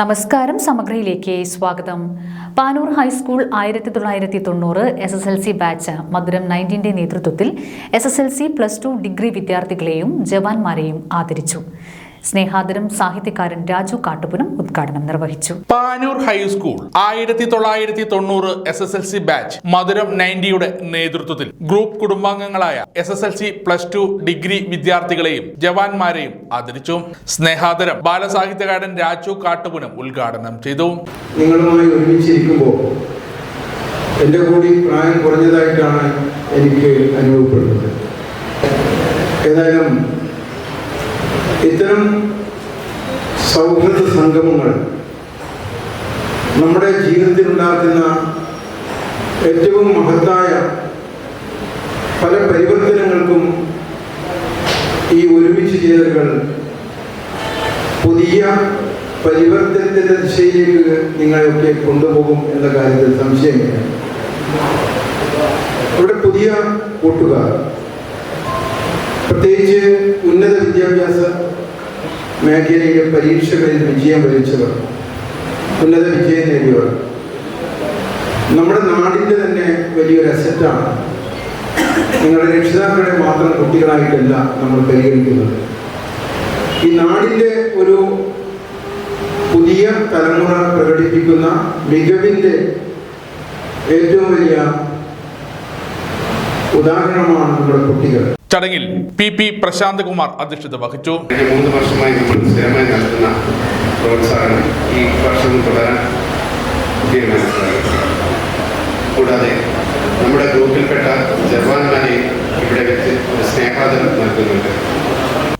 നമസ്കാരം സമഗ്രയിലേക്ക് സ്വാഗതം. പാനൂർ ഹൈസ്കൂൾ ആയിരത്തി തൊള്ളായിരത്തി തൊണ്ണൂറ് S S L C batch മധുരം നയന്റീന്റെ നേതൃത്വത്തിൽ S S L C plus two degree വിദ്യാർത്ഥികളെയും ജവാന്മാരെയും ആദരിച്ചു. സ്നേഹാദരം സാഹിത്യകാരൻ രാജു കാട്ടുപുനം ഉദ്ഘാടനം നിർവഹിച്ചു. പാനൂർ ഹൈസ്കൂൾ ആയിരത്തി തൊള്ളായിരത്തി തൊണ്ണൂറ് S S L C batch മധുരം നയന്റിയുടെ നേതൃത്വത്തിൽ group കുടുംബാംഗങ്ങളായ S S L C plus two degree വിദ്യാർത്ഥികളെയും ജവാന്മാരെയും ആദരിച്ചു. സ്നേഹാദരം ബാലസാഹിത്യകാരൻ രാജു കാട്ടുപുനം ഉദ്ഘാടനം ചെയ്തു. നിങ്ങളുമായി ഒരുമിച്ചിരിക്കുമ്പോൾ എന്റെ കൂടി പ്രായം കുറഞ്ഞതായിട്ടാണ് എനിക്ക് അനുഭവപ്പെടുന്നത്. ഏതായാലും ഇത്തരം സൗഹൃദ സംഗമങ്ങൾ നമ്മുടെ ജീവിതത്തിലുണ്ടാക്കുന്ന ഏറ്റവും മഹത്തായ പല പരിവർത്തനങ്ങൾക്കും ഈ ഒരുമിച്ച് ചേരലുകൾ പുതിയ പരിവർത്തനത്തിന്റെ ദിശയിലേക്ക് നിങ്ങളെയൊക്കെ കൊണ്ടുപോകും എന്ന കാര്യത്തിൽ സംശയമില്ല. ഇവിടെ പുതിയ കൂട്ടുകാർ പ്രത്യേകിച്ച് ഉന്നത വിദ്യാഭ്യാസ മേഖലയിലെ പരീക്ഷകളിൽ വിജയം വരിച്ചവർ ഉന്നത വിജയം നേടിയവർ നമ്മുടെ നാടിന്റെ തന്നെ വലിയൊരു അസറ്റാണ് നിങ്ങളുടെ രക്ഷിതാക്കളെ മാത്രം കുട്ടികളായിട്ടല്ല നമ്മൾ പരിഗണിക്കുന്നത്. ഈ നാടിന്റെ ഒരു പുതിയ തലമുറ പ്രകടിപ്പിക്കുന്ന മികവിന്റെ ഏറ്റവും വലിയ ഉദാഹരണമാണ് നമ്മുടെ കുട്ടികൾ. ചടങ്ങിൽ പി പി പ്രശാന്ത് കുമാർ അധ്യക്ഷത വഹിച്ചു. മൂന്ന് വർഷമായി നമ്മൾ സ്ഥിരമായി നടത്തുന്ന പ്രോത്സാഹനം ഈ വർഷം തുടരാൻ കൂടാതെ നമ്മുടെ ഗ്രൂപ്പിൽപ്പെട്ട ജവാന്മാരെയും ഇവിടെ വെച്ച് സ്നേഹാദരം നൽകുന്നുണ്ട്.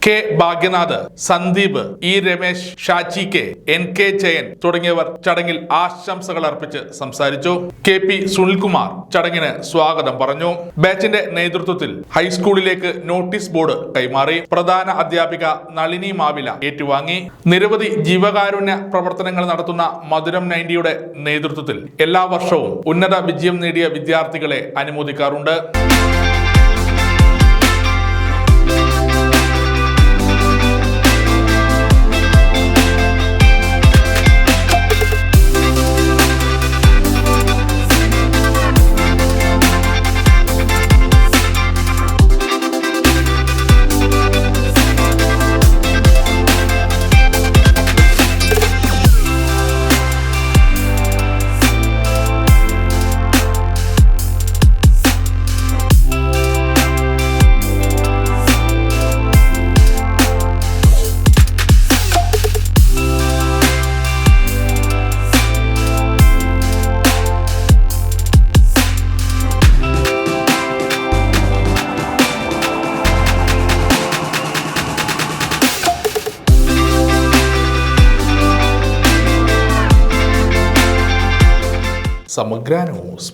K Bhagyanath Sandeep E Ramesh Shaji K N K Jayan തുടങ്ങിയവർ ചടങ്ങിൽ ആശംസകൾ അർപ്പിച്ച് സംസാരിച്ചു. കെ പി സുനിൽകുമാർ ചടങ്ങിന് സ്വാഗതം പറഞ്ഞു. ബാച്ചിന്റെ നേതൃത്വത്തിൽ ഹൈസ്കൂളിലേക്ക് നോട്ടീസ് ബോർഡ് കൈമാറി. പ്രധാന അധ്യാപിക നളിനി മാവില ഏറ്റുവാങ്ങി. നിരവധി ജീവകാരുണ്യ പ്രവർത്തനങ്ങൾ നടത്തുന്ന മധുരം നയന്റിയുടെ നേതൃത്വത്തിൽ എല്ലാ വർഷവും ഉന്നത വിജയം നേടിയ വിദ്യാർത്ഥികളെ അനുമോദിക്കാറുണ്ട്. സമഗ്ര ന്യൂസ്